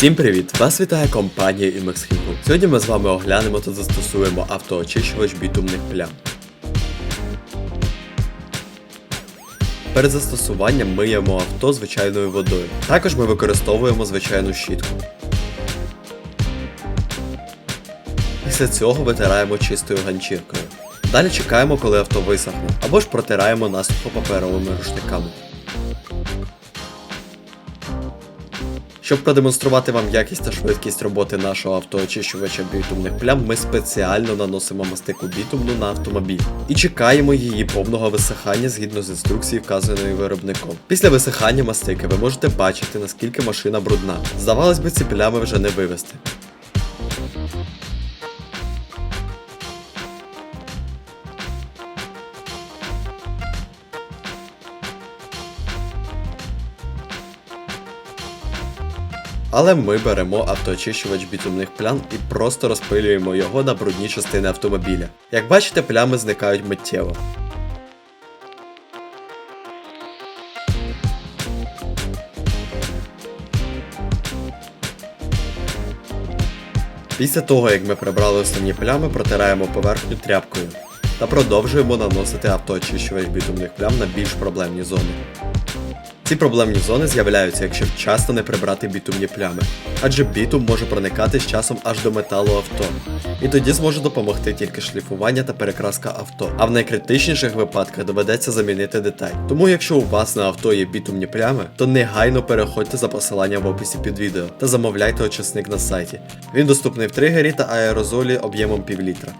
Всім привіт! Вас вітає компанія Imex Hero. Сьогодні ми з вами оглянемо та застосуємо автоочищувач бітумних плям. Перед застосуванням миємо авто звичайною водою. Також ми використовуємо звичайну щітку. Після цього витираємо чистою ганчіркою. Далі чекаємо, коли авто висохне, або ж протираємо насухо паперовими рушниками. Щоб продемонструвати вам якість та швидкість роботи нашого автоочищувача бітумних плям, ми спеціально наносимо мастику бітумну на автомобіль і чекаємо її повного висихання згідно з інструкції, вказаною виробником. Після висихання мастики ви можете бачити, наскільки машина брудна. Здавалось би, ці плями вже не вивести. Але ми беремо автоочищувач бітумних плям і просто розпилюємо його на брудні частини автомобіля. Як бачите, плями зникають миттєво. Після того, як ми прибрали основні плями, протираємо поверхню тряпкою та продовжуємо наносити автоочищувач бітумних плям на більш проблемні зони. Ці проблемні зони з'являються, якщо вчасно не прибрати бітумні плями, адже бітум може проникати з часом аж до металу авто. І тоді зможе допомогти тільки шліфування та перекраска авто. А в найкритичніших випадках доведеться замінити деталь. Тому якщо у вас на авто є бітумні плями, то негайно переходьте за посиланням в описі під відео та замовляйте очисник на сайті. Він доступний в тригері та аерозолі об'ємом півлітра.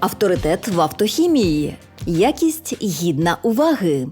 Авторитет в автохімії. Якість гідна уваги.